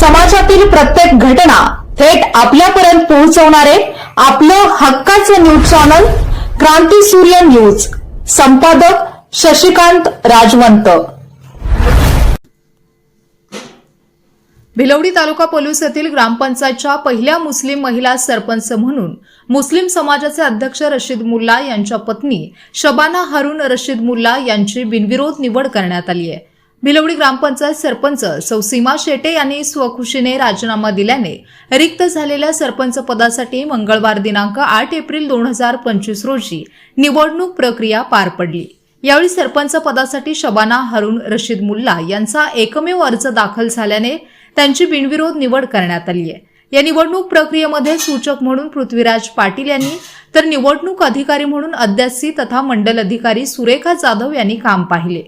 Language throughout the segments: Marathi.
समाजातील प्रत्येक घटना थेट आपल्यापर्यंत पोहोचवणारे आपलं हक्काचं न्यूज चॅनल क्रांती सूर्य न्यूज. संपादक शशिकांत राजवंत. भिलवडी तालुका पोलीस येथील ग्रामपंचायतच्या पहिल्या मुस्लिम महिला सरपंच म्हणून मुस्लिम समाजाचे अध्यक्ष रशीद मुल्ला यांच्या पत्नी शबाना हारून रशीद मुल्ला यांची बिनविरोध निवड करण्यात आली आहे. भिलवडी ग्रामपंचायत सरपंच सौसीमा शेटे यांनी स्वखुशीने राजीनामा दिल्याने रिक्त झालेल्या सरपंच पदासाठी मंगळवार दिनांक आठ एप्रिल दोन हजार पंचवीस रोजी निवडणूक प्रक्रिया पार पडली. यावेळी सरपंच पदासाठी शबाना हरुण रशीद मुल्ला यांचा एकमेव अर्ज दाखल झाल्याने त्यांची बिनविरोध निवड करण्यात आली आहे. या निवडणूक प्रक्रियेमध्ये सूचक म्हणून पृथ्वीराज पाटील यांनी तर निवडणूक अधिकारी म्हणून अध्यासी तथा मंडल अधिकारी सुरेखा जाधव यांनी काम पाहिले.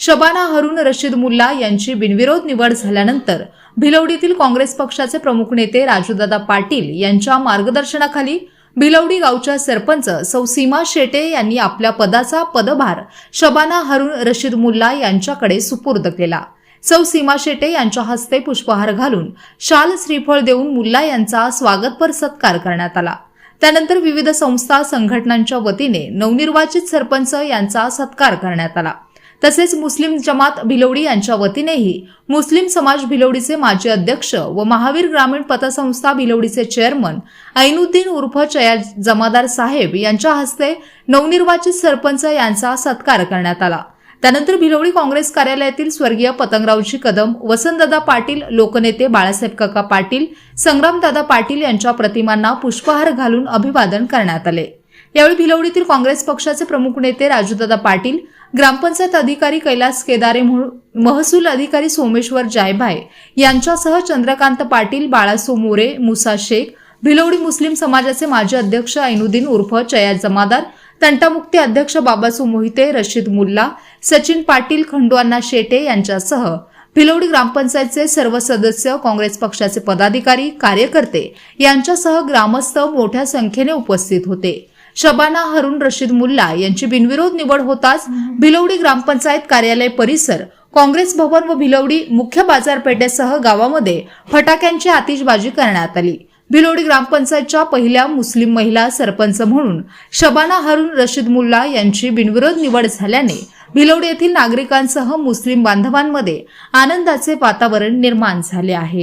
शबाना हरून रशीद मुल्ला यांची बिनविरोध निवड झाल्यानंतर भिलवडीतील काँग्रेस पक्षाचे प्रमुख नेते राजूदादा पाटील यांच्या मार्गदर्शनाखाली भिलवडी गावच्या सरपंच सौ सीमा शेटे यांनी आपल्या पदाचा पदभार शबाना हरून रशीद मुल्ला यांच्याकडे सुपूर्द केला. सौ सीमा शेटे यांच्या हस्ते पुष्पहार घालून शाल श्रीफळ देऊन मुल्ला यांचा स्वागतपर सत्कार करण्यात आला. त्यानंतर विविध संस्था संघटनांच्या वतीने नवनिर्वाचित सरपंच यांचा सत्कार करण्यात आला. तसेच मुस्लिम जमात भिलवडी यांच्या वतीनेही मुस्लिम समाज भिलवडीचे माजी अध्यक्ष व महावीर ग्रामीण पतसंस्था भिलवडीचे चेअरमन ऐनुद्दीन उर्फ चया जमादार साहेब यांच्या हस्ते नवनिर्वाचित सरपंच यांचा सत्कार करण्यात आला. त्यानंतर भिलवडी काँग्रेस कार्यालयातील स्वर्गीय पतंगरावजी कदम वसंतदादा पाटील लोकनेते बाळासाहेब काका पाटील संग्रामदादा पाटील यांच्या प्रतिमांना पुष्पहार घालून अभिवादन करण्यात आले. यावेळी भिलवडीतील काँग्रेस पक्षाचे प्रमुख नेते राजूदादा पाटील ग्रामपंचायत अधिकारी कैलास केदारे महसूल अधिकारी सोमेश्वर जायभाय यांच्यासह चंद्रकांत पाटील बाळासो मोरे मुसा शेख भिलवडी मुस्लिम समाजाचे माजी अध्यक्ष ऐनुद्दीन उर्फ चया जमादार तंटामुक्ती अध्यक्ष बाबासू मोहिते रशीद मुल्ला सचिन पाटील खंडुअण्णा शेटे यांच्यासह भिलवडी ग्रामपंचायतचे सर्व सदस्य काँग्रेस पक्षाचे पदाधिकारी कार्यकर्ते यांच्यासह ग्रामस्थ मोठ्या संख्येने उपस्थित होते. शबाना हरुण रशीद मुल्ला यांची बिनविरोध निवड होताच भिलवडी ग्रामपंचायत कार्यालय परिसर काँग्रेस भवन व भिलवडी मुख्य बाजारपेठेसह गावामध्ये फटाक्यांची आतिषबाजी करण्यात आली. भिलोडी ग्रामपंचायतच्या पहिल्या मुस्लिम महिला सरपंच म्हणून शबाना हरुण रशीद मुल्ला यांची बिनविरोध निवड झाल्याने भिलोडी येथील नागरिकांसह मुस्लिम बांधवांमध्ये आनंदाचे वातावरण निर्माण झाले आहे.